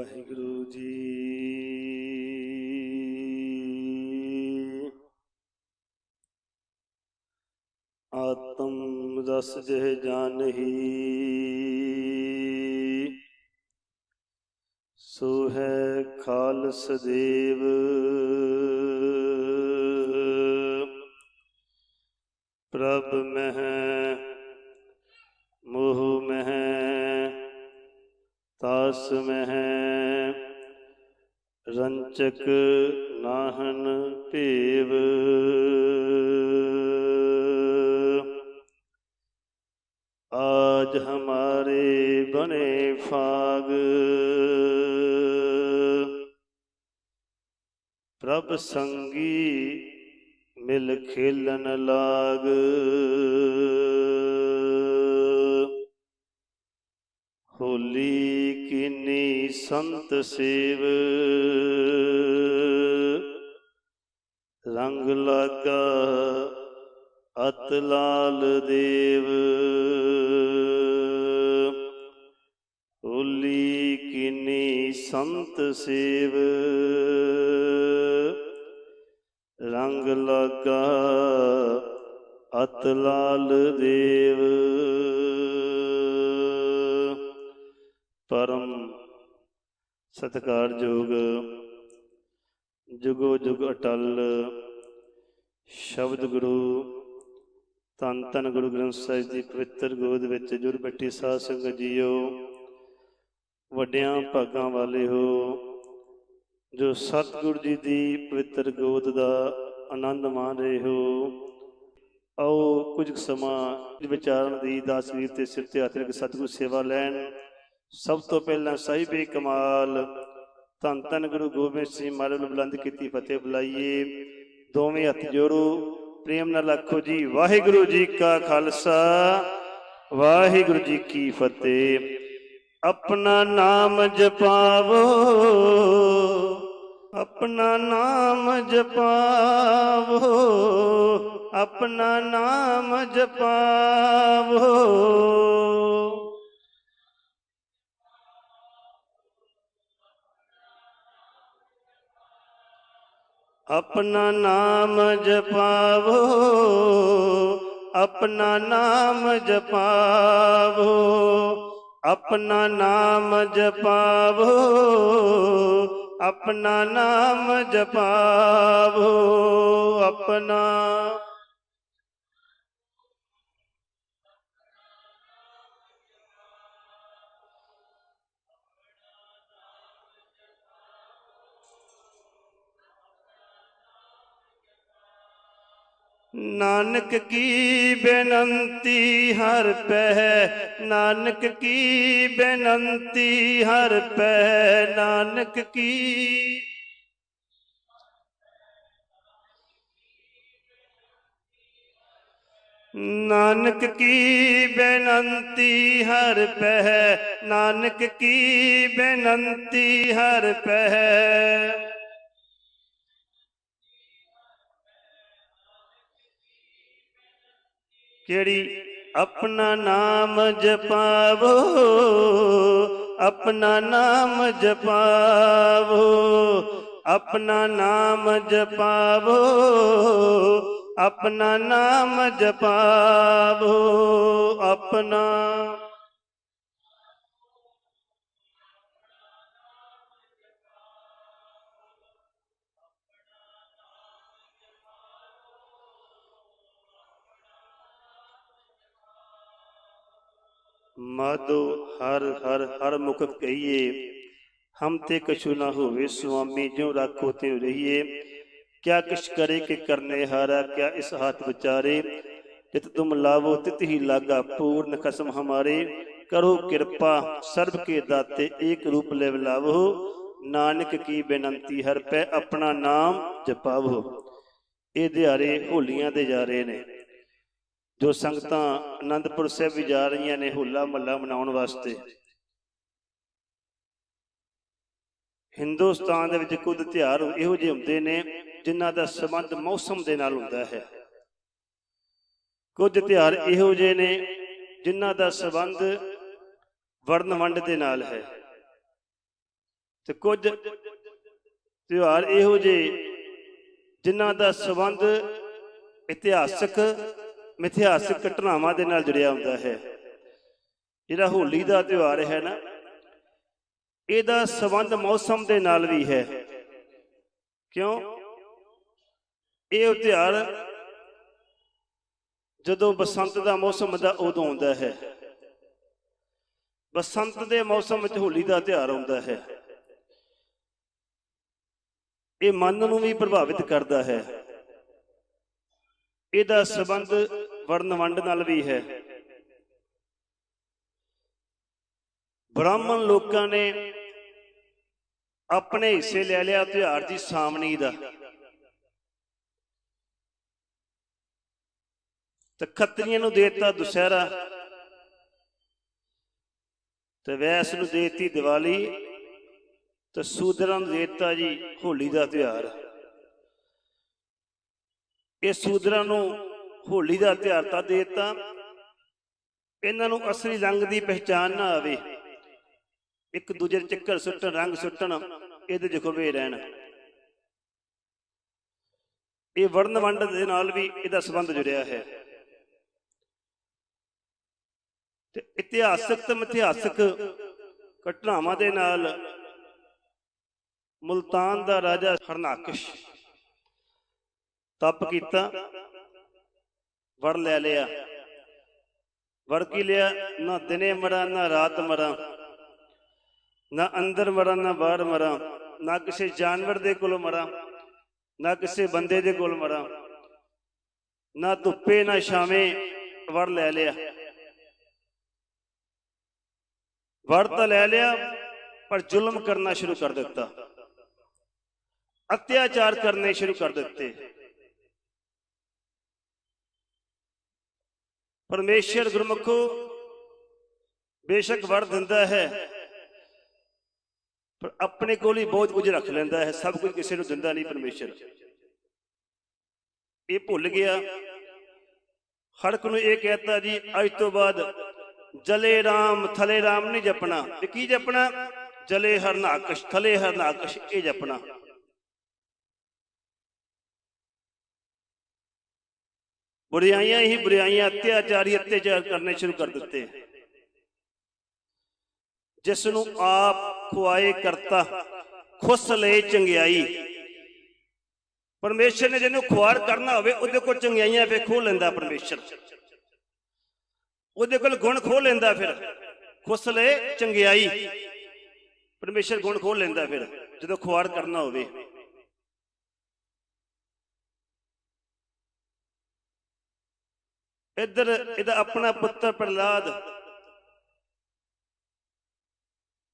ਵਾਹਿਗੁਰੂ ਜੀ। ਆਤਮ ਰਸ ਜਹ ਜਾਣਹੀ ਸੋ ਹੈ ਖਾਲਸ ਦੇਵ। ਪ੍ਰਭ ਮਹਿ ਰਚਕ ਨਾਹਨ ਭੇਵ। ਆਜ ਹਮਾਰੇ ਬਨੇ ਫਾਗ। ਪ੍ਰਭ ਸੰਗੀ ਮਿਲ ਖੇਲਨ ਲਾਗ। ਖੋਲੀ ਕਿਨੀ ਸੰਤ ਸੇਵ। ਰੰਗ ਲਾਗਾ ਅਤ ਲਾਲ ਦੇਵ। ਖੋਲੀ ਕਿਨੀ ਸੰਤ ਸੇਵ। ਰੰਗ ਲਾਗਾ ਅਤ ਲਾਲ ਦੇਵ। ਪਰਮ ਸਤਿਕਾਰਯੋਗ ਜੁਗੋ ਜੁਗ ਅਟਲ ਸ਼ਬਦ ਗੁਰੂ ਧੰਨ ਧੰਨ ਗੁਰੂ ਗ੍ਰੰਥ ਸਾਹਿਬ ਦੀ ਪਵਿੱਤਰ ਗੋਦ ਵਿੱਚ ਜੁੜ ਬੈਠੀ ਸਾਧ ਸੰਗਤ ਜੀਓ, ਵੱਡਿਆਂ ਭਾਗਾਂ ਵਾਲੇ ਹੋ, ਜੋ ਸਤਿਗੁਰੂ ਜੀ ਦੀ ਪਵਿੱਤਰ ਗੋਦ ਦਾ ਆਨੰਦ ਮਾਣ ਰਹੇ ਹੋ, ਆਓ ਕੁਝ ਸਮਾਂ ਵਿਚਾਰਨ ਦੀ ਦਾਸਵੀਰ ਤੇ ਸਿਰ ਤੇ ਹੱਥ ਰੱਖ ਸਤਿਗੁਰੂ ਸੇਵਾ ਲੈਣ। ਸਭ ਤੋਂ ਪਹਿਲਾਂ ਸਾਹਿਬੇ ਕਮਾਲ, ਧੰਨ ਧੰਨ ਗੁਰੂ ਗੋਬਿੰਦ ਸਿੰਘ ਮਹਾਰਾਜ ਨੂੰ ਬੁਲੰਦ ਕੀਤੀ ਫਤਿਹ ਬੁਲਾਈਏ। ਦੋਵੇਂ ਹੱਥ ਜੋੜੋ, ਪ੍ਰੇਮ ਨਾਲ ਆਖੋ ਜੀ, ਵਾਹਿਗੁਰੂ ਜੀ ਕਾ ਖਾਲਸਾ, ਵਾਹਿਗੁਰੂ ਜੀ ਕੀ ਫਤਿਹ। ਆਪਣਾ ਨਾਮ ਜਪਾਵੋ, ਆਪਣਾ ਨਾਮ ਜਪਾਵੋ, ਆਪਣਾ ਨਾਮ ਜਪਾਵੋ। ਆਪਣਾ ਨਾਮ ਜਪਾਵੋ ਆਪਣਾ ਨਾਮ ਜਪਾਵੋ ਆਪਣਾ ਨਾਮ ਜਪਾਵੋ ਆਪਣਾ ਨਾਮ ਜਪਾਵੋ ਆਪਣਾ ਨਾਨਕ ਕੀ ਬੇਨੰਤੀ ਹਰ ਪਹਿ, ਨਾਨਕ ਕੀ ਬੇਨੰਤੀ ਹਰ ਪਹਿ, ਨਾਨਕ ਕੀ। ਨਾਨਕ ਕੀ ਬੇਨੰਤੀ ਹਰ ਪਹਿ, ਨਾਨਕ ਕੀ ਬੇਨੰਤੀ ਹਰ ਪਹਿ। ਜਿਹੜੀ ਆਪਣਾ ਨਾਮ ਜਪਾਵੋ ਆਪਣਾ ਨਾਮ ਜਪਾਵੋ ਆਪਣਾ ਨਾਮ ਜਪਾਵੋ ਆਪਣਾ ਨਾਮ ਜਪਾਵੋ ਆਪਣਾ ਮਾਧੋ, ਹਰ ਹਰ ਹਰ ਮੁਖ ਕਹੀਏ। ਹਮ ਤੇ ਕਛੂ ਨਾ ਹੋਵੇ ਸੁਆਮੀ, ਜਿਉ ਰੱਖੋ ਤੇ ਰਹੀਏ। ਕਿਆ ਕਿਛ ਕਰੇ ਕਿ ਕਰਨੇ ਹਾਰਾ, ਕਿਆ ਇਸ ਹੱਥ ਵਿਚਾਰੇ। ਜਿਤ ਤੁਮ ਲਾਵੋ, ਤਿਤ ਹੀ ਲਾਗਾ ਪੂਰਨ ਖਸਮ ਹਮਾਰੇ। ਕਰੋ ਕਿਰਪਾ, ਸਰਬ ਕੇ ਦਾਤੇ ਏਕ ਰੂਪ ਲੈ ਲਾਵੋ। ਨਾਨਕ ਕੀ ਬੇਨੰਤੀ, ਹਰ ਪੈ ਆਪਣਾ ਨਾਮ ਜਪਾਵੋ। ਇਹ ਦਿਹਾੜੇ ਹੋਲੀਆਂ ਦੇ ਜਾ ਰਹੇ ਨੇ। ਜੋ ਸੰਗਤਾਂ ਆਨੰਦਪੁਰ ਸਾਹਿਬ ਵੀ ਜਾ ਰਹੀਆਂ ਨੇ ਹੋਲਾ ਮਹੱਲਾ ਮਨਾਉਣ ਵਾਸਤੇ। ਹਿੰਦੁਸਤਾਨ ਦੇ ਵਿੱਚ ਕੁਝ ਤਿਉਹਾਰ ਇਹੋ ਜਿਹੇ ਹੁੰਦੇ ਨੇ ਜਿਨ੍ਹਾਂ ਦਾ ਸੰਬੰਧ ਮੌਸਮ ਦੇ ਨਾਲ ਹੁੰਦਾ ਹੈ। ਕੁਝ ਤਿਉਹਾਰ ਇਹੋ ਜਿਹੇ ਨੇ ਜਿਨ੍ਹਾਂ ਦਾ ਸੰਬੰਧ ਵਰਣ ਵੰਡ ਦੇ ਨਾਲ ਹੈ। ਤੇ ਕੁਝ ਤਿਉਹਾਰ ਇਹੋ ਜਿਹੇ ਜਿਨ੍ਹਾਂ ਦਾ ਸੰਬੰਧ ਇਤਿਹਾਸਕ ਮਿਥਿਹਾਸਿਕ ਘਟਨਾਵਾਂ ਦੇ ਨਾਲ ਜੁੜਿਆ ਹੁੰਦਾ ਹੈ। ਜਿਹੜਾ ਹੋਲੀ ਦਾ ਤਿਉਹਾਰ ਹੈ ਨਾ, ਇਹਦਾ ਸੰਬੰਧ ਮੌਸਮ ਦੇ ਨਾਲ ਵੀ ਹੈ। ਕਿਉਂ? ਇਹ ਤਿਉਹਾਰ ਜਦੋਂ ਬਸੰਤ ਦਾ ਮੌਸਮ ਦਾ ਉਦੋਂ ਆਉਂਦਾ ਹੈ। ਬਸੰਤ ਦੇ ਮੌਸਮ ਵਿੱਚ ਹੋਲੀ ਦਾ ਤਿਉਹਾਰ ਆਉਂਦਾ ਹੈ। ਇਹ ਮਨ ਨੂੰ ਵੀ ਪ੍ਰਭਾਵਿਤ ਕਰਦਾ ਹੈ। ਇਹਦਾ ਸੰਬੰਧ ਵਰਣ ਵੰਡ ਨਾਲ ਵੀ ਹੈ। ਬ੍ਰਾਹਮਣ ਲੋਕਾਂ ਨੇ ਆਪਣੇ ਹਿੱਸੇ ਲੈ ਲਿਆ ਤਿਉਹਾਰ ਦੀ ਸਾਵਣੀ ਦਾ। ਤੇ ਖੱਤਰੀਆਂ ਨੂੰ ਦੇਤਾ ਦੁਸਹਿਰਾ ਤੇ ਵੈਸ ਨੂੰ ਦੇਤੀ ਦੀਵਾਲੀ ਤੇ ਸੂਦਰਾਂ ਨੂੰ ਦੇਤਾ ਜੀ ਹੋਲੀ ਦਾ ਤਿਉਹਾਰ। ਇਹ ਸੂਦਰਾਂ ਨੂੰ ਹੋਲੀ ਦਾ ਤਿਉਹਾਰ ਤਾਂ ਦੇਤਾ। ਇਹਨਾਂ ਨੂੰ ਅਸਲੀ ਰੰਗ ਦੀ ਪਹਿਚਾਨ ਨਾ ਆਵੇ। ਇੱਕ ਦੂਜੇ ਦੇ ਚੱਕਰ ਸੁੱਟਣ, ਰੰਗ ਸੁੱਟਣ, ਇਹਦੇ ਜਖਵੇ ਰਹਿਣ। ਇਹ ਵਰਣ ਵੰਡ ਦੇ ਨਾਲ ਵੀ ਇਹਦਾ ਸੰਬੰਧ ਜੁੜਿਆ ਹੈ। ਤੇ ਇਤਿਹਾਸਕ ਤੇ ਮਿਥਿਹਾਸਕ ਘਟਨਾਵਾਂ ਦੇ ਨਾਲ ਮੁਲਤਾਨ ਦਾ ਰਾਜਾ ਹਰਨਾਕਸ਼ ਤਪ ਕੀਤਾ। ਵੜ ਲੈ ਲਿਆ। ਵਰ ਕੀ ਲਿਆ? ਨਾ ਦਿਨੇ ਮਰਾਂ, ਨਾ ਰਾਤ ਮਰਾਂ। ਨਾ ਅੰਦਰ ਮਰਾਂ, ਨਾ ਬਾਹਰ ਮਰਾਂ। ਨਾ ਕਿਸੇ ਜਾਨਵਰ ਦੇ ਕੋਲ ਮਰਾਂ। ਨਾ ਕਿਸੇ ਬੰਦੇ ਦੇ ਕੋਲ ਮਰਾਂ। ਨਾ ਧੁੱਪੇ, ਨਾ ਛਾਵੇਂ ਵੜ ਲੈ ਲਿਆ। ਵਰ ਤਾਂ ਲੈ ਲਿਆ, ਪਰ ਜ਼ੁਲਮ ਕਰਨਾ ਸ਼ੁਰੂ ਕਰ ਦਿੱਤਾ। ਅਤਿਆਚਾਰ ਕਰਨੇ ਸ਼ੁਰੂ ਕਰ ਦਿੱਤੇ। ਪਰਮੇਸ਼ਰ ਗੁਰਮੁਖੋ, ਬੇਸ਼ੱਕ ਵਰ ਦਿੰਦਾ ਹੈ, ਪਰ ਆਪਣੇ ਕੋਲ ਹੀ ਬਹੁਤ ਕੁਝ ਰੱਖ ਲੈਂਦਾ ਹੈ, ਸਭ ਕੁਝ ਕਿਸੇ ਨੂੰ ਦਿੰਦਾ ਨਹੀਂ ਪਰਮੇਸ਼ਰ। ਇਹ ਭੁੱਲ ਗਿਆ। ਹੜਕ ਨੂੰ ਇਹ ਕਹਿਤਾ ਜੀ, ਅੱਜ ਤੋਂ ਬਾਅਦ ਜਲੇ RAM ਥਲੇ RAM ਨਹੀਂ ਜਪਣਾ। ਤੇ ਕੀ ਜਪਣਾ? ਜਲੇ ਹਰਨਾਕਸ਼ ਥਲੇ ਹਰਨਾਕਸ਼ ਇਹ ਜਪਣਾ। ਬੁਰਾਈਆਂ ਹੀ ਬੁਰਾਈਆਂ ਅਤਿਆਚਾਰੀ ਅਤਿਆਚਾਰ ਕਰਨੇ ਸ਼ੁਰੂ ਕਰ ਦਿੱਤੇ। ਜਿਸ ਨੂੰ ਆਪ ਖੁਆਏ ਕਰਤਾ, ਖੁਸ ਲੈ ਚੰਗਿਆਈ। ਪਰਮੇਸ਼ਰ ਨੇ ਜਿਹਨੂੰ ਖੁਆਰ ਕਰਨਾ ਹੋਵੇ, ਉਹਦੇ ਕੋਲ ਚੰਗਿਆਈਆਂ ਫੇ ਖੋ ਲੈਂਦਾ ਪਰਮੇਸ਼ਰ। ਉਹਦੇ ਕੋਲ ਗੁਣ ਖੋ ਲੈਂਦਾ ਫਿਰ। ਖੁਸ ਲੈ ਚੰਗਿਆਈ। ਪਰਮੇਸ਼ਰ ਗੁਣ ਖੋ ਲੈਂਦਾ ਫਿਰ, ਜਦੋਂ ਖੁਆਰ ਕਰਨਾ ਹੋਵੇ। ਇੱਧਰ ਇਹਦਾ ਆਪਣਾ ਪੁੱਤਰ ਪ੍ਰਹਲਾਦ,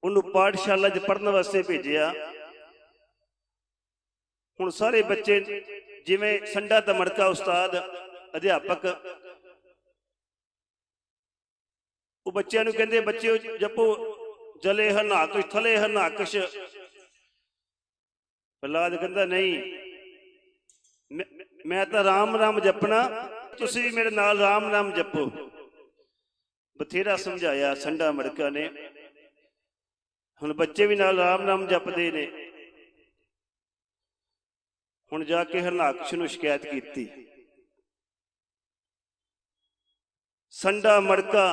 ਉਹਨੂੰ ਪਾਠਸ਼ਾਲਾ 'ਚ ਪੜਨ ਵਾਸਤੇ ਭੇਜਿਆ। ਹੁਣ ਸਾਰੇ ਬੱਚੇ ਜਿਵੇਂ ਸੰਡਾ ਤਮੜਕਾ ਉਸਤਾਦ, ਅਧਿਆਪਕ, ਉਹ ਬੱਚਿਆਂ ਨੂੰ ਕਹਿੰਦੇ, ਬੱਚਿਓ, ਜਪੋ, ਜਲੇ ਹਰਨਾਕਸ਼ ਥਲੇ ਹਰਨਾਕਸ਼ ਪ੍ਰਹਲਾਦ ਕਹਿੰਦਾ, ਨਹੀਂ, ਮੈਂ ਤਾਂ ਰਾਮ ਰਾਮ ਜਪਣਾ ਤੁਸੀਂ ਵੀ ਮੇਰੇ ਨਾਲ ਰਾਮ ਨਾਮ ਜਪੋ। ਬਥੇਰਾ ਸਮਝਾਇਆ ਸੰਡਾ ਮੜਕਾ ਨੇ। ਹੁਣ ਬੱਚੇ ਵੀ ਨਾਲ ਰਾਮ ਨਾਮ ਜਪਦੇ ਨੇ। ਹੁਣ ਜਾ ਕੇ ਹਰਨਾਕਸ਼ ਨੂੰ ਸ਼ਿਕਾਇਤ ਕੀਤੀ। ਸੰਡਾ ਮੜਕਾ,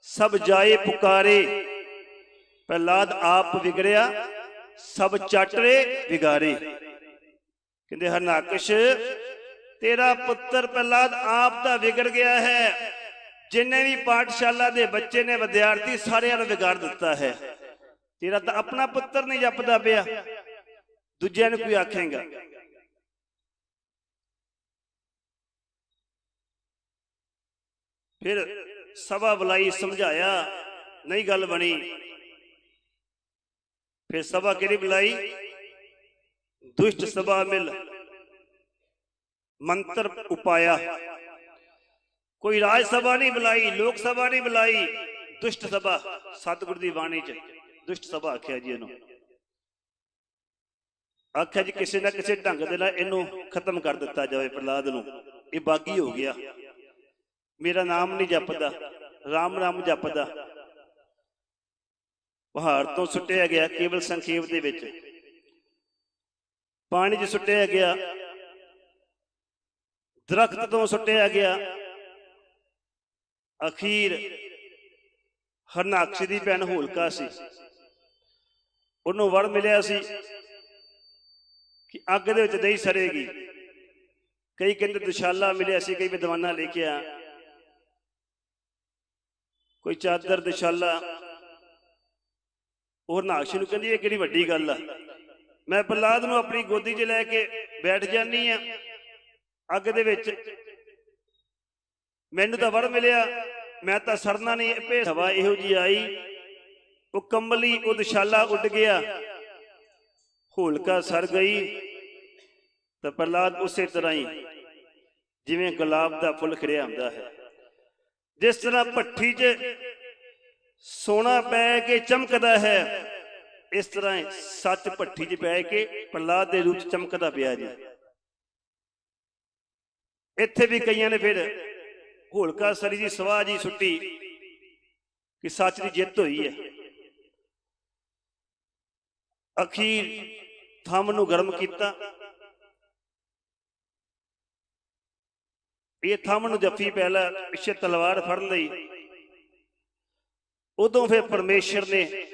ਸਭ ਜਾਏ ਪੁਕਾਰੇ, ਪ੍ਰਹਲਾਦ ਆਪ ਵਿਗੜਿਆ, ਸਭ ਚਾਟਰੇ ਵਿਗਾਰੇ। ਕਹਿੰਦੇ ਹਰਨਾਕਸ਼ ਤੇਰਾ ਪੁੱਤਰ ਪ੍ਰਹਲਾਦ ਆਪ ਦਾ ਵਿਗੜ ਗਿਆ ਹੈ। ਜਿੰਨੇ ਵੀ ਪਾਠਸ਼ਾਲਾ ਦੇ ਬੱਚੇ ਨੇ ਵਿਦਿਆਰਥੀ ਸਾਰਿਆਂ ਨੂੰ ਵਿਗਾੜ ਦਿੱਤਾ ਹੈ। ਤੇਰਾ ਤਾਂ ਆਪਣਾ ਪੁੱਤਰ ਨਹੀਂ ਜਪਦਾ ਪਿਆ। ਦੂਜਿਆਂ ਨੂੰ ਕੋਈ ਆਖੇਗਾ? ਫਿਰ ਸਭਾ ਬੁਲਾਈ, ਸਮਝਾਇਆ, ਨਹੀਂ ਗੱਲ ਬਣੀ। ਫਿਰ ਸਭਾ ਕਿਹੜੀ ਬੁਲਾਈ? ਦੁਸ਼ਟ ਸਭਾ ਮਿਲ। ਮੰਤਰ ਉਪਾਇਆ। ਕੋਈ ਰਾਜ ਸਭਾ ਨਹੀਂ ਬੁਲਾਈ, ਲੋਕ ਸਭਾ ਨਹੀਂ ਬੁਲਾਈ, ਦੁਸ਼ਟ ਸਭਾ, ਸਤਿਗੁਰ ਦੀ ਬਾਣੀ ਚ ਦੁਸ਼ਟ ਸਭਾ ਆਖਿਆ ਜੀ ਇਹਨੂੰ। ਆਖਿਆ ਜੀ ਕਿਸੇ ਨਾ ਕਿਸੇ ਢੰਗ ਦੇ ਨਾਲ ਇਹਨੂੰ ਖਤਮ ਕਰ ਦਿੱਤਾ ਜਾਵੇ ਪ੍ਰਲਾਦ ਨੂੰ। ਇਹ ਬਾਗੀ ਹੋ ਗਿਆ। ਮੇਰਾ ਨਾਮ ਨਹੀਂ ਜਪਦਾ, ਰਾਮ ਰਾਮ ਜਪਦਾ। ਪਹਾੜ ਤੋਂ ਸੁੱਟਿਆ ਗਿਆ, ਕੇਵਲ ਸੰਖੇਪ ਦੇ ਵਿੱਚ। ਪਾਣੀ 'ਚ ਸੁੱਟਿਆ ਗਿਆ ਦਰਖਤ ਤੋਂ ਸੁੱਟਿਆ ਗਿਆ। ਅਖੀਰ ਹਰਨਾਕਸ਼ ਦੀ ਭੈਣ ਹੋਲਕਾ ਸੀ। ਉਹਨੂੰ ਵਰ ਮਿਲਿਆ ਸੀ ਕਿ ਅੱਗ ਦੇ ਵਿੱਚ ਨਹੀਂ ਸਰੇਗੀ। ਕਈ ਕਹਿੰਦੇ ਦੁਸ਼ਾਲਾ ਮਿਲਿਆ ਸੀ, ਕਈ ਵਿਦਵਾਨਾਂ ਲਿਖਿਆ। ਕੋਈ ਚਾਦਰ, ਦੁਸ਼ਾਲਾ। ਉਹ ਹਰਨਾਕਸ਼ ਨੂੰ ਕਹਿੰਦੀ, ਇਹ ਕਿਹੜੀ ਵੱਡੀ ਗੱਲ ਆ? ਮੈਂ ਪ੍ਰਲਾਦ ਨੂੰ ਆਪਣੀ ਗੋਦੀ 'ਚ ਲੈ ਕੇ ਬੈਠ ਜਾਨੀ ਆ। ਅੱਗ ਦੇ ਵਿੱਚ ਮੈਨੂੰ ਤਾਂ ਵੜ ਮਿਲਿਆ, ਮੈਂ ਤਾਂ ਸਰਨਾ ਨਹੀਂ ਭੇ ਹਵਾ ਇਹੋ ਜੀ ਆਈ। ਉਹ ਕੰਬਲੀ, ਉਹ ਦਸ਼ਾਲਾ ਉੱਡ ਗਿਆ। ਹੋਲਕਾ ਸਰ ਗਈ। ਤਾਂ ਪ੍ਰਲਾਦ ਉਸੇ ਤਰ੍ਹਾਂ ਹੀ ਜਿਵੇਂ ਗੁਲਾਬ ਦਾ ਫੁੱਲ ਖਿੜਿਆ ਹੁੰਦਾ ਹੈ। ਜਿਸ ਤਰ੍ਹਾਂ ਭੱਠੀ 'ਚ ਸੋਨਾ ਪੈ ਕੇ ਚਮਕਦਾ ਹੈ, ਇਸ ਤਰ੍ਹਾਂ ਸੱਚ ਭੱਠੀ 'ਚ ਪੈ ਕੇ ਪ੍ਰਲਾਦ ਦੇ ਰੂਪ 'ਚ ਚਮਕਦਾ ਪਿਆ ਜੀ। ਇੱਥੇ ਵੀ ਕਈਆਂ ਨੇ ਫਿਰ ਹੋਲਕਾ ਸਰੀ ਦੀ ਸਵਾਹ ਜੀ ਸੁੱਟੀ ਕਿ ਸੱਚ ਦੀ ਜਿੱਤ ਹੋਈ ਹੈ। ਅਖੀਰ ਥੰਮ ਨੂੰ ਗਰਮ ਕੀਤਾ। ਇਹ ਥੰਮ ਨੂੰ ਜੱਫੀ ਪਹਿਲਾਂ ਪਿੱਛੇ ਤਲਵਾਰ ਫੜਨ ਲਈ। ਉਦੋਂ ਫਿਰ ਪਰਮੇਸ਼ਰ ਨੇ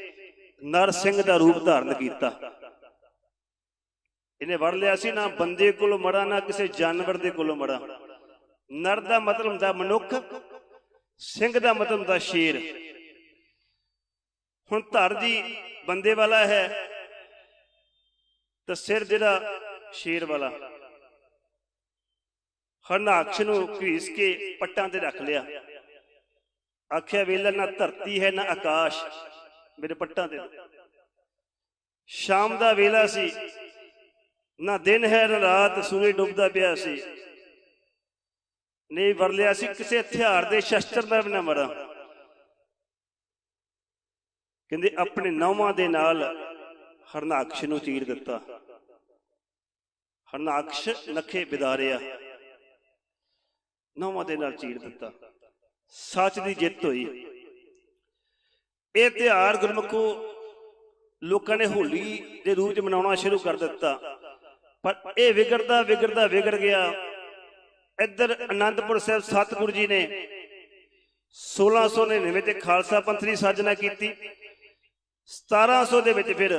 ਨਰ ਸਿੰਘ ਦਾ ਰੂਪ ਧਾਰਨ ਕੀਤਾ। ਇਹਨੇ ਵੜ ਲਿਆ ਸੀ ਨਾ ਬੰਦੇ ਕੋਲੋਂ ਮੜਾ, ਨਾ ਕਿਸੇ ਜਾਨਵਰ ਦੇ ਕੋਲੋਂ ਮੜਾ। ਨਰ ਦਾ ਮਤਲਬ ਹੁੰਦਾ ਮਨੁੱਖ, ਸਿੰਘ ਦਾ ਮਤਲਬ ਹੁੰਦਾ ਸ਼ੇਰ। ਹੁਣ ਧਰ ਜੀ ਬੰਦੇ ਵਾਲਾ ਹੈ, ਤਾਂ ਸਿਰ ਜਿਹੜਾ ਸ਼ੇਰ ਵਾਲਾ। ਹਰਨਾਕਸ਼ ਨੂੰ ਘੀਸ ਕੇ ਪੱਟਾਂ ਤੇ ਰੱਖ ਲਿਆ। ਆਖਿਆ, ਵੇਲਾ, ਨਾ ਧਰਤੀ ਹੈ, ਨਾ ਆਕਾਸ਼। ਮੇਰੇ ਪੱਟਾਂ ਤੇ ਸ਼ਾਮ ਦਾ ਵੇਲਾ ਸੀ। ਨਾ ਦਿਨ ਹੈ, ਨਾ ਰਾਤ, ਸੂਰਜ ਡੁੱਬਦਾ ਪਿਆ ਸੀ। ਨਹੀਂ ਵਰ ਲਿਆ ਸੀ ਕਿਸੇ ਹਥਿਆਰ ਦੇ ਸ਼ਸਤਰ ਦਾ ਵੀ ਨਾ ਮਰਾਂ। ਕਹਿੰਦੇ ਆਪਣੇ ਨੌਵਾਂ ਦੇ ਨਾਲ ਹਰਨਾਕਸ਼ ਨੂੰ ਚੀਰ ਦਿੱਤਾ। ਹਰਨਾਕਸ਼ ਨਖੇ ਬਿਦਾਰਿਆ। ਨੌਵਾਂ ਦੇ ਨਾਲ ਚੀਰ ਦਿੱਤਾ। ਸੱਚ ਦੀ ਜਿੱਤ ਹੋਈ। ਇਹ ਤਿਉਹਾਰ ਗੁਰਮੁਖੋ ਲੋਕਾਂ ਨੇ ਹੋਲੀ ਦੇ ਰੂਪ ਚ ਮਨਾਉਣਾ ਸ਼ੁਰੂ ਕਰ ਦਿੱਤਾ। ਪਰ ਇਹ ਵਿਗੜਦਾ ਵਿਗੜਦਾ, ਵਿਗੜ ਗਿਆ। ਇੱਧਰ ਅਨੰਦਪੁਰ ਸਾਹਿਬ ਸਤਿਗੁਰੂ ਜੀ ਨੇ 1699 ਤੇ ਖਾਲਸਾ ਪੰਥ ਦੀ ਸਾਜਨਾ ਕੀਤੀ। 1700 ਦੇ ਵਿੱਚ ਫਿਰ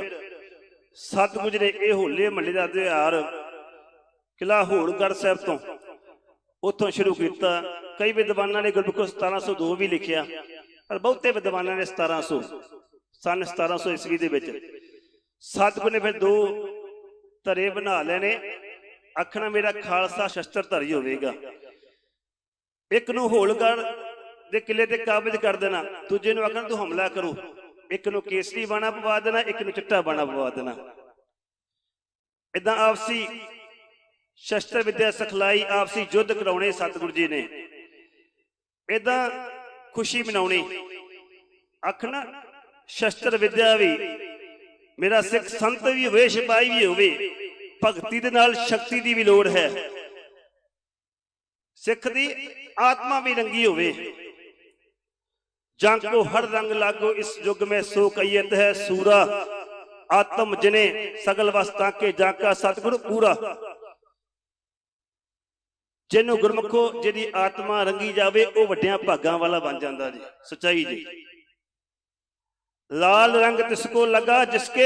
ਸਤਿਗੁਰੂ ਜੀ ਨੇ ਇਹ ਹੋਲੇ ਮਹੱਲੇ ਦਾ ਤਿਉਹਾਰ ਕਿਲਾ ਹੋੜਗੜ ਸਾਹਿਬ ਤੋਂ ਉੱਥੋਂ ਸ਼ੁਰੂ ਕੀਤਾ। ਕਈ ਵਿਦਵਾਨਾਂ ਨੇ ਗੁਰਮੁਖ 1702 ਵੀ ਲਿਖਿਆ, ਪਰ ਬਹੁਤੇ ਵਿਦਵਾਨਾਂ ਨੇ 1700 ਸਨ 1700 ਈਸਵੀ ਦੇ ਵਿੱਚ। ਸਤਿਗੁਰ ਨੇ ਫਿਰ ਦੋ ਧਰੇ ਬਣਾ ਲੈਣੇ। ਆਖਣਾ ਮੇਰਾ ਖਾਲਸਾ ਸ਼ਸਤਰ ਧਰੀ ਹੋਵੇਗਾ। ਇੱਕ ਨੂੰ ਹੋਲਗੜ ਦੇ ਕਿਲੇ ਤੇ ਕਾਬਜ ਕਰ ਦੇਣਾ, ਦੂਜੇ ਨੂੰ ਆਖਣਾ ਤੂੰ ਹਮਲਾ ਕਰੋ। ਇੱਕ ਨੂੰ ਕੇਸਰੀ ਬਾਣਾ ਪਵਾ ਦੇਣਾ, ਇੱਕ ਨੂੰ ਚਿੱਟਾ ਬਾਣਾ ਪਵਾ ਦੇਣਾ। ਇਦਾਂ ਆਪਸੀ ਸ਼ਸਤਰ ਵਿਦਿਆ ਸਿਖਲਾਈ, ਆਪਸੀ ਯੁੱਧ ਕਰਾਉਣੇ ਸਤਿਗੁਰੂ ਜੀ ਨੇ। ਇਦਾਂ ਖੁਸ਼ੀ ਮਨਾਉਣੀ। ਆਖਣਾ ਸ਼ਸਤਰ ਵਿਦਿਆ ਵੀ ਮੇਰਾ ਸਿੱਖ ਸੰਤ ਵੀ ਹੋਵੇ ਸਿਪਾਹੀ ਵੀ ਹੋਵੇ, ਭਗਤੀ ਦੇ ਨਾਲ ਸ਼ਕਤੀ ਦੀ ਵੀ ਲੋੜ ਹੈ। ਸਿੱਖ ਦੀ ਆਤਮਾ ਵੀ ਰੰਗੀ ਹੋਵੇ। ਜੰਗ ਕੋ ਹਰ ਰੰਗ ਲਾਗੋ ਇਸ ਯੁੱਗ में ਸੋ ਕਈਤ ਹੈ, ਸੂਰਾ, ਆਤਮ ਜਨੇ ਸਗਲ ਵਸਤਾਂ ਕੇ ਜਾਕਾ ਸਤਿਗੁਰ ਪੂਰਾ। ਜਿਹਨੂੰ ਗੁਰਮੁਖੋ ਜਿਹਦੀ ਆਤਮਾ ਰੰਗੀ ਜਾਵੇ, ਉਹ ਵੱਡਿਆਂ ਭਾਗਾਂ ਵਾਲਾ ਬਣ ਜਾਂਦਾ ਜੀ। ਸਚਾਈ ਜੀ। ਲਾਲ ਰੰਗ ਤਿਸ ਕੋ ਲਗਾ ਜਿਸਕੇ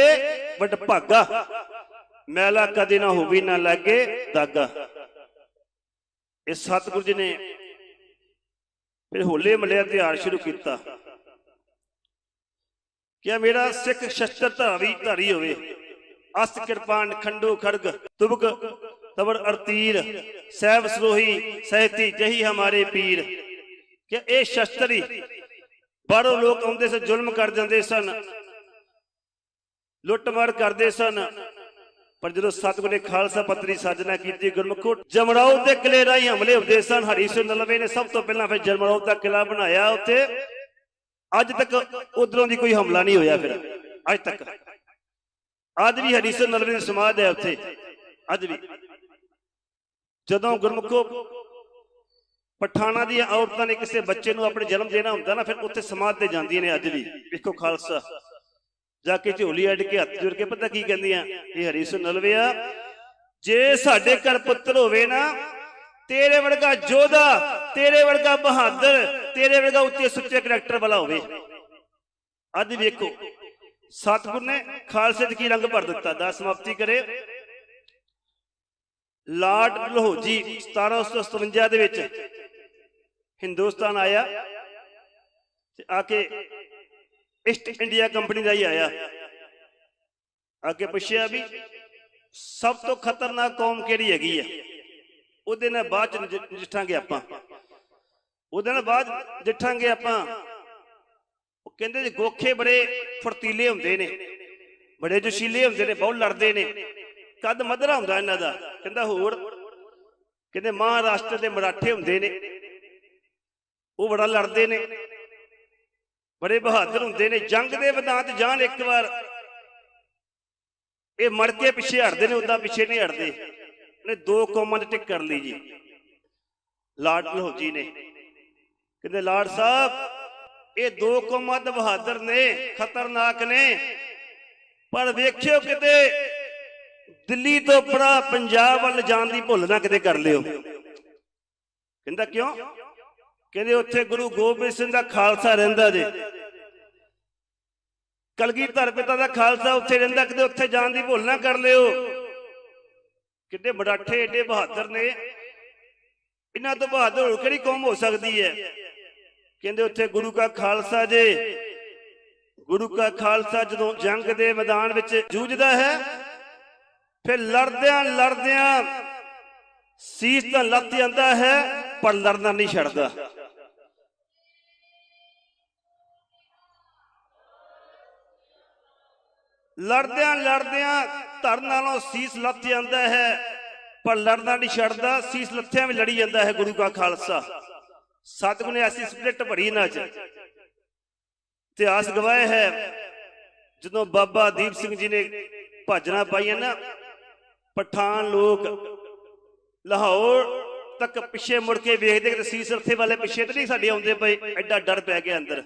ਵੱਡ ਭਾਗਾ। ਮੈਲਾ ਕਦੇ ਨਾ ਹੋਵੀ ਨਾ ਲੱਗੇ ਦਾਗਾ। ਇਹ ਸਤਿਗੁਰੂ ਜੀ ਨੇ ਫਿਰ ਹੋਲੇ ਮਹੱਲੇ ਤਿਉਹਾਰ ਸ਼ੁਰੂ ਕੀਤਾ। ਕਿ ਮੇਰਾ ਸਿੱਖ ਸ਼ਸਤਰ ਧਾਰੀ ਧਾਰੀ ਹੋਵੇ। ਅਸ ਕਿਰਪਾਨ ਖੰਡੋ ਖੜਗ ਤੁਬਕ ਤਵਰ ਅਰਤੀਰ, ਸਹਿਬ ਸਰੋਹੀ ਸਹਿਤੀ ਜਹੀ ਹਮਾਰੇ ਪੀਰ। ਕਿ ਇਹ ਸ਼ਸਤਰੀ ਬਾਹਰੋਂ ਲੋਕ ਆਉਂਦੇ ਸੀ ਜ਼ੁਲਮ ਕਰ ਜਾਂਦੇ ਸਨ। ਲੁੱਟਮਾਰ ਕਰਦੇ ਸਨ। ਪਰ ਜਦੋਂ ਸਤਿਗੁਰ ਨੇ ਖਾਲਸਾ ਪੱਤਰੀ ਸਾਜਨਾ ਕੀਤੀ, ਗੁਰਮੁਖੋ ਜਮਰਾਉ ਦੇ ਕਿਲੇ ਰਾਹੀਂ ਹਮਲੇ ਹੁੰਦੇ ਸਨ। ਹਰੀ ਸਿੰਘ ਨਲਵੇ ਨੇ ਸਭ ਤੋਂ ਪਹਿਲਾਂ ਫਿਰ ਜਮਰਾਉ ਦਾ ਕਿਲਾ ਬਣਾਇਆ ਉੱਥੇ। ਅੱਜ ਤੱਕ ਉਧਰੋਂ ਦੀ ਕੋਈ ਹਮਲਾ ਨਹੀਂ ਹੋਇਆ ਫਿਰ। ਅੱਜ ਤੱਕ। ਅੱਜ ਵੀ ਹਰੀ ਸਿੰਘ ਨਲਵੇ ਦੀ ਸਮਾਧ ਹੈ ਉੱਥੇ। ਅੱਜ ਵੀ। ਜਦੋਂ ਗੁਰਮੁਖੋ ਪਠਾਣਾ ਦੀਆਂ ਔਰਤਾਂ ਨੇ ਕਿਸੇ ਬੱਚੇ ਨੂੰ ਆਪਣੇ ਜਨਮ ਦੇਣਾ ਹੁੰਦਾ ਨਾ, ਫਿਰ ਉੱਥੇ ਸਮਾਧ ਤੇ ਜਾਂਦੀਆਂ ਨੇ ਅੱਜ ਵੀ। ਵੇਖੋ ਖਾਲਸਾ। ਜਾ ਕੇ ਝੋਲੀ ਅੱਡ ਕੇ ਹੱਥ ਜੁੜ ਕੇ ਪਤਾ ਕੀ ਕਹਿੰਦੀਆਂ, ਇਹ ਹਰੀ ਨਲਵਿਆ ਜੇ ਸਾਡੇ ਘਰ ਪੁੱਤਰ ਹੋਵੇ ਨਾ, ਤੇਰੇ ਵਰਗਾ ਜੋਧਾ ਤੇਰੇ ਵਰਗਾ ਬਹਾਦਰ, ਤੇਰੇ ਵਰਗਾ ਉੱਚੇ ਸੁੱਚੇ ਕਰੈਕਟਰ ਵਾਲਾ ਹੋਵੇ। ਅੱਜ ਵੇਖੋ, ਸਤਿਗੁਰ ਨੇ ਖਾਲਸੇ 'ਚ ਕੀ ਰੰਗ ਭਰ ਦਿੱਤਾ? ਦਾ ਸਮਾਪਤੀ ਕਰੇ। ਲਾਰਡ ਡਲਹੌਜੀ 1757 ਦੇ ਵਿੱਚ ਹਿੰਦੁਸਤਾਨ ਆਇਆ ਤੇ ਆ ਕੇ ਈਸਟ ਇੰਡੀਆ ਕੰਪਨੀ ਦਾ ਹੀ ਆਇਆ। ਆ ਕੇ ਪੁੱਛਿਆ ਵੀ ਸਭ ਤੋਂ ਖਤਰਨਾਕ ਕੌਮ ਕਿਹੜੀ ਹੈਗੀ ਹੈ ਉਹਦੇ ਨਾਲ ਬਾਅਦ ਚ ਨਜਿ- ਨਜਿੱਠਾਂਗੇ ਆਪਾਂ। ਉਹਦੇ ਨਾਲ ਬਾਅਦ ਜਿੱਠਾਂਗੇ ਆਪਾਂ। ਉਹ ਕਹਿੰਦੇ ਜੀ ਗੋਖੇ ਬੜੇ ਫੁਰਤੀਲੇ ਹੁੰਦੇ ਨੇ। ਬੜੇ ਜੋਸ਼ੀਲੇ ਹੁੰਦੇ ਨੇ, ਬਹੁਤ ਲੜਦੇ ਨੇ। ਕੱਦ ਮਧਰਾ ਹੁੰਦਾ ਇਹਨਾਂ ਦਾ? ਕਹਿੰਦਾ ਹੋਰ। ਕਹਿੰਦੇ ਮਹਾਰਾਸ਼ਟਰ ਦੇ ਮਰਾਠੇ ਹੁੰਦੇ ਨੇ। ਉਹ ਬੜਾ ਲੜਦੇ ਨੇ। ਬੜੇ ਬਹਾਦਰ ਹੁੰਦੇ ਨੇ। ਜੰਗ ਦੇ ਮੈਦਾਨ 'ਚ ਜਾਣ ਇੱਕ ਵਾਰ। ਇਹ ਮੜ ਕੇ ਪਿੱਛੇ ਹਟਦੇ ਨੇ ਉਦਾਂ ਪਿੱਛੇ ਨਹੀਂ ਹਟਦੇ। ਨੇ ਦੋ ਕੌਮਾਂ 'ਚ ਟਿਕ ਕਰ ਲਈ ਜੀ। ਲਾਰਡ ਲਹੋਜੀ ਨੇ। ਕਹਿੰਦੇ, ਲਾਰਡ ਸਾਹਿਬ, ਇਹ ਦੋ ਕੌਮਾਂ ਦੇ ਬਹਾਦਰ ਨੇ, ਖਤਰਨਾਕ ਨੇ। ਪਰ ਵੇਖਿਓ ਕਿਤੇ ਦਿੱਲੀ ਤੋਂ ਪਰਾ ਪੰਜਾਬ ਵੱਲ ਜਾਣ ਦੀ ਭੁੱਲ ਨਾ ਕਿਤੇ ਕਰ ਲਿਓ। ਕਹਿੰਦਾ, ਕਿਉਂ? ਕਹਿੰਦੇ ਉੱਥੇ ਗੁਰੂ ਗੋਬਿੰਦ ਸਿੰਘ ਦਾ ਖਾਲਸਾ ਰਹਿੰਦਾ ਜੇ। ਕਲਗੀਧਰ ਪਿਤਾ ਦਾ ਖਾਲਸਾ ਉੱਥੇ ਰਹਿੰਦਾ ਕਿਤੇ ਉੱਥੇ ਜਾਣ ਦੀ ਭੁੱਲ ਨਾ ਕਰ ਲਿਓ। ਕਿੱਡੇ ਮਰਾਠੇ ਏਡੇ ਬਹਾਦਰ ਨੇ। ਇਹਨਾਂ ਤੋਂ ਬਹਾਦਰ ਹੋਰ ਕਿਹੜੀ ਕੌਮ ਹੋ ਸਕਦੀ ਹੈ? ਕਹਿੰਦੇ ਉੱਥੇ ਗੁਰੂ ਕਾ ਖਾਲਸਾ ਜੇ। ਗੁਰੂ ਕਾ ਖਾਲਸਾ ਜਦੋਂ ਜੰਗ ਦੇ ਮੈਦਾਨ ਵਿੱਚ ਜੂਝਦਾ ਹੈ, ਫਿਰ ਲੜਦਿਆਂ ਲੜਦਿਆਂ ਸੀਸ ਤਾਂ ਲੱਤ ਜਾਂਦਾ ਹੈ, ਪਰ ਲੜਨਾ ਨਹੀਂ ਛੱਡਦਾ। ਲੜਦਿਆਂ ਲੜਦਿਆਂ ਧਰ ਨਾਲੋਂ ਸੀਸ ਲੱਥ ਜਾਂਦਾ ਹੈ, ਪਰ ਲੜਨਾ ਨਹੀਂ ਛੱਡਦਾ, ਸੀਸ ਲੱਥਿਆਂ ਵੀ ਲੜੀ ਜਾਂਦਾ ਹੈ ਗੁਰੂ ਕਾ ਖਾਲਸਾ। ਸਤਿਗੁਰ ਨੇ ਐਸੀ ਸਪਿਰਿਟ ਭਰੀ ਨਾ ਚ। ਇਤਿਹਾਸ ਗਵਾਹ ਹੈ, ਜਦੋਂ ਬਾਬਾ ਦੀਪ ਸਿੰਘ ਜੀ ਨੇ ਭਾਜਣਾ ਪਾਈਆਂ ਨਾ, ਪਠਾਨ ਲੋਕ ਲਾਹੌਰ ਤੱਕ ਪਿੱਛੇ ਮੁੜ ਕੇ ਵੇਖਦੇ ਕਿ ਸੀਸ ਰੱਥੇ ਵਾਲੇ ਪਿੱਛੇ ਤੇ ਨਹੀਂ ਸਾਡੇ ਆਉਂਦੇ ਪਏ, ਐਡਾ ਡਰ ਪੈ ਗਿਆ ਅੰਦਰ।